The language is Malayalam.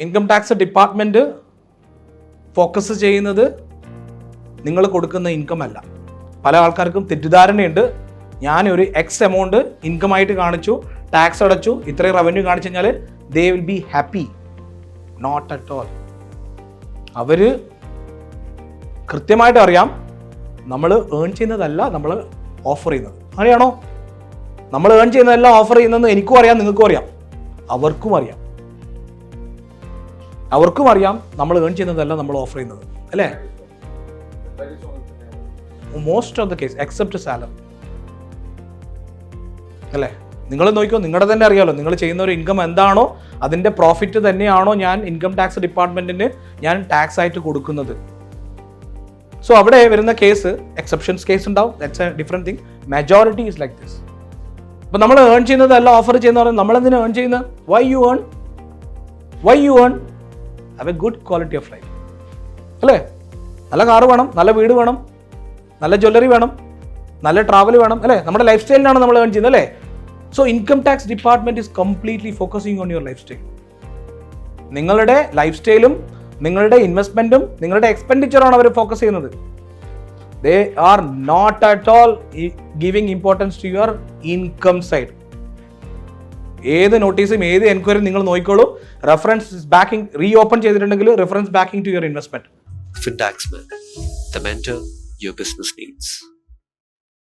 ഇൻകം ടാക്സ് ഡിപ്പാർട്ട്മെന്റ് ഫോക്കസ് ചെയ്യുന്നത് നിങ്ങൾ കൊടുക്കുന്ന ഇൻകം അല്ല. പല ആൾക്കാർക്കും തെറ്റിദ്ധാരണയുണ്ട്. ഞാനൊരു എക്സ് എമൗണ്ട് ഇൻകം ആയിട്ട് കാണിച്ചു ടാക്സ് അടച്ചു ഇത്രയും റവന്യൂ കാണിച്ചു കഴിഞ്ഞാൽ they will be happy not at all അവർ കൃത്യമായിട്ട് അറിയാം നമ്മൾ ഏൺ ചെയ്യുന്നതല്ല നമ്മൾ ഓഫർ ചെയ്യുന്നത്. അങ്ങനെയാണോ നമ്മൾ ഏൺ ചെയ്യുന്നതെല്ലാം ഓഫർ ചെയ്യുന്നതെന്ന് എനിക്കും അറിയാം നിങ്ങൾക്കും അറിയാം. അവർക്കും അറിയാം. അവർക്കും അറിയാം നമ്മൾ ഏൺ ചെയ്യുന്നതല്ല നമ്മൾ ഓഫർ ചെയ്യുന്നത്. അല്ലേ? Most of the case except salary അല്ലേ? നിങ്ങൾ നോക്കിയോ നിങ്ങളുടെ തന്നെ അറിയാമല്ലോ നിങ്ങൾ ചെയ്യുന്ന ഒരു ഇൻകം എന്താണോ അതിന്റെ പ്രോഫിറ്റ് തന്നെയാണോ ഞാൻ ഇൻകം ടാക്സ് ഡിപ്പാർട്ട്മെന്റിന് ഞാൻ ടാക്സ് ആയിട്ട് കൊടുക്കുന്നത്. സോ അവിടെ വരുന്ന കേസ് എക്സെപ്ഷൻസ് കേസ് ഉണ്ടാവും. That's a different thing majority is like this അപ്പം നമ്മൾ ഏൺ ചെയ്യുന്നതല്ല ഓഫർ ചെയ്യുന്ന പറയുന്നത് നമ്മൾ എന്തിനാ ഏൺ ചെയ്യുന്നത്? Why you earn why you earn have a good quality of life അല്ലേ? നല്ല കാറ് വേണം നല്ല വീട് വേണം നല്ല ജ്വല്ലറി വേണം നല്ല ട്രാവൽ വേണം അല്ലേ? നമ്മുടെ ലൈഫ് സ്റ്റൈലിനാണ് നമ്മൾ ഏൺ ചെയ്യുന്നത് അല്ലേ? So income tax department is completely focusing on your lifestyle നിങ്ങളുടെ ലൈഫ് സ്റ്റൈലും നിങ്ങളുടെ ഇൻവെസ്റ്റ്മെന്റും നിങ്ങളുടെ എക്സ്പെൻഡിച്ചറാണ് അവർ ഫോക്കസ് ചെയ്യുന്നത്. They are not at all giving importance to your income side ഏത് നോട്ടീസും ഏത് എൻക്വയറിയും നിങ്ങൾ നോക്കിക്കോളൂ. റെഫറൻസ് ബാക്കിംഗ് റീ ഓപ്പൺ ചെയ്തിട്ടുണ്ടെങ്കിൽ reference backing to your investment mentor your business needs.